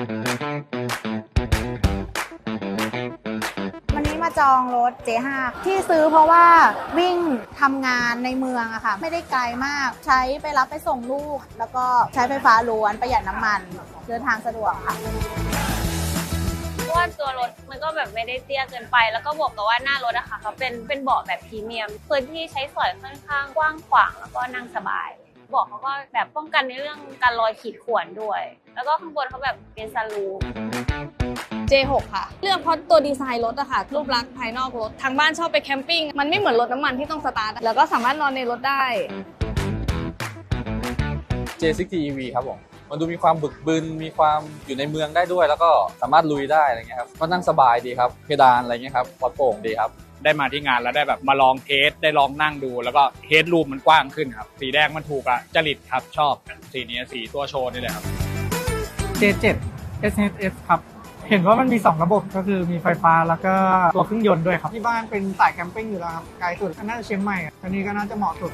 วันนี้มาจองรถ J5 ที่ซื้อเพราะว่าวิ่งทำงานในเมืองอะค่ะ ไม่ได้ไกลมากใช้ไปรับไปส่งลูก แล้วก็ใช้ไฟฟ้าล้วนประหยัดน้ำมัน เดินทางสะดวกค่ะเพราะว่าตัวรถมันก็แบบไม่ได้เตี้ยเกินไป แล้วก็บวกกับว่าหน้ารถอะค่ะเขาเป็นเป็นเบาะแบบพรีเมียมพื้นที่ใช้สอยค่อนข้างกว้างขวางแล้วก็นั่งสบาย บาะเขาก็แบบป้องกันในเรื่องการลอยขีดข่วนด้วย แล้วก็ข้างบนเขาแบบเป็นซันรูฟ J6 ค่ะ เลือกเพราะตัวดีไซน์รถอะค่ะ รูปลักษณ์ภายนอกรถ ทางบ้านชอบไปแคมปิ้ง มันไม่เหมือนรถน้ำมันที่ต้องสตาร์ท แล้วก็สามารถนอนในรถได้ J60 EV ครับผม มันดูมีความบึกบึน มีความอยู่ในเมืองได้ด้วย แล้วก็สามารถลุยได้อะไรเงี้ยครับ ก็นั่งสบายดีครับ เพดานอะไรเงี้ยครับปลอดโปร่งดีครับ ได้มาที่งานแล้วได้แบบมาลองเทสได้ลองนั่งดู แล้วก็เทสรูมมันกว้างขึ้นครับ สีแดงมันถูกอะจริตครับชอบสีนี้สีตัวโชว์นี่เลยครับ J7 SHS ครับ เห็นว่ามันมี 2 ระบบก็คือมีไฟฟ้าแล้วก็ตัวเครื่องยนต์ด้วยครับ ที่บ้านเป็นสายแคมปิ้งอยู่แล้วครับไกลสุดก็น่าจะเชียงใหม่อะอันนี้ก็น่าจะเหมาะสุด